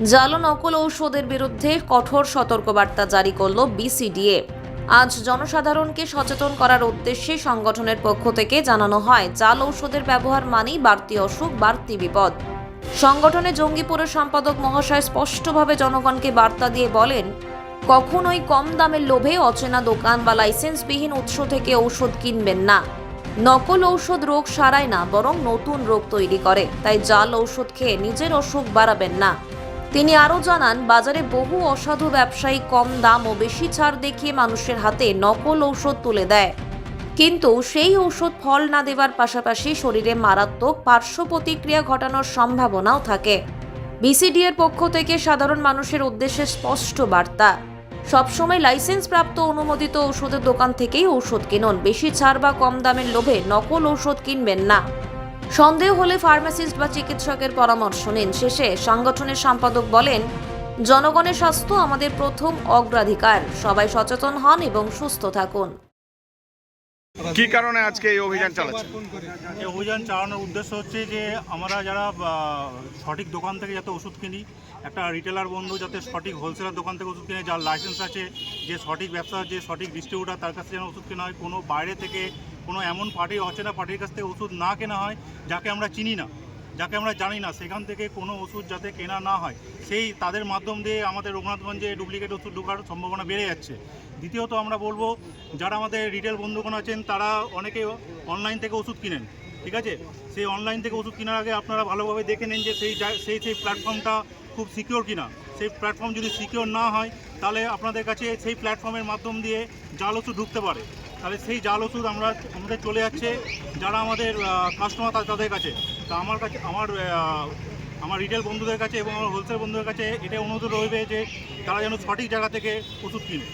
জাল নকল ঔষধের বিরুদ্ধে কঠোর সতর্কবার্তা জারি করল বিসিডিএ। আজ জনসাধারণকে সচেতন করার উদ্দেশ্যে সংগঠনের পক্ষ থেকে জানানো হয়, জাল ঔষধের ব্যবহার মানেই বাড়তি অসুখ, বাড়তি বিপদ। সংগঠনে জঙ্গিপুরের সম্পাদক মহাশয় স্পষ্টভাবে জনগণকে বার্তা দিয়ে বলেন, কখনোই কম দামের লোভে অচেনা দোকান বা লাইসেন্সবিহীন উৎস থেকে ঔষধ কিনবেন না। নকল ঔষধ রোগ সারায় না, বরং নতুন রোগ তৈরি করে। তাই জাল ঔষধ খেয়ে নিজের অসুখ বাড়াবেন না। তিনি আরও জানান, বাজারে বহু অসাধু ব্যবসায়ী কম দাম ও বেশি ছাড় দেখিয়ে মানুষের হাতে নকল ঔষধ তুলে দেয়। কিন্তু সেই ঔষধ ফল না দেওয়ার পাশাপাশি শরীরে মারাত্মক পার্শ্ব প্রতিক্রিয়া ঘটানোর সম্ভাবনাও থাকে। বিসিডিএর পক্ষ থেকে সাধারণ মানুষের উদ্দেশ্যে স্পষ্ট বার্তা। সবসময় লাইসেন্স প্রাপ্ত অনুমোদিত ওষুধের দোকান থেকেই ঔষধ কিনুন। বেশি ছাড় বা কম দামের লোভে নকল ঔষধ কিনবেন না। সন্দেহ হলে ফার্মাসিস্ট বা চিকিৎসকের পরামর্শ নিন। শেষে সংগঠনের সম্পাদক বলেন জনগণের স্বাস্থ্য আমাদের প্রথম অগ্রাধিকার। সবাই সচেতন হন এবং সুস্থ থাকুন। কি কারণে আজকে এই অভিযান চালাচ্ছে এই অভিযান চালানোর উদ্দেশ্য হচ্ছে যে আমরা যারা সঠিক দোকান থেকে যাতে ওষুধ কিনি একটা রিটেলার বন্ধু যাতে সঠিক হোলসেলার দোকান থেকে ওষুধ কিনে যার লাইসেন্স আছে যে সঠিক ব্যবসা যে সঠিক ডিস্ট্রিবিউটার তার কাছে যেন ওষুধ কেনা হয় কোনো বাইরে থেকে কোনো এমন পার্টি অচেনা পার্টির কাছ থেকে ওষুধ না কেনা হয়, যাকে আমরা চিনি না, যাকে আমরা জানি না, সেখান থেকে কোনো ওষুধ যাতে কেনা না হয়, সেই তাদের মাধ্যম দিয়ে আমাদের রঘুনাথগঞ্জে ডুপ্লিকেট ওষুধ ঢোকার সম্ভাবনা বেড়ে যাচ্ছে। দ্বিতীয়ত আমরা বলব, যারা আমাদের রিটেল বন্ধুগণ আছেন, তারা অনেকে অনলাইন থেকে ওষুধ কিনেন, ঠিক আছে? সেই অনলাইন থেকে ওষুধ কেনার আগে আপনারা ভালোভাবে দেখে নিন যে সেই সেই সেই প্ল্যাটফর্মটা খুব সিকিওর কিনা। সেই প্ল্যাটফর্ম যদি সিকিওর না হয়, তাহলে আপনাদের কাছে সেই প্ল্যাটফর্মের মাধ্যম দিয়ে জাল ওষুধ ঢুকতে পারে। তাহলে সেই জাল ওষুধ আমরা আমাদের চলে যাচ্ছে। যারা আমাদের কাস্টমার তাদের কাছে। তা আমার কাছে, আমার আমার রিটেল বন্ধুদের কাছে এবং আমার হোলসেল বন্ধুদের কাছে এটা অনুরোধ রইবে যে তারা যেন সঠিক জায়গা থেকে ওষুধ কিনে।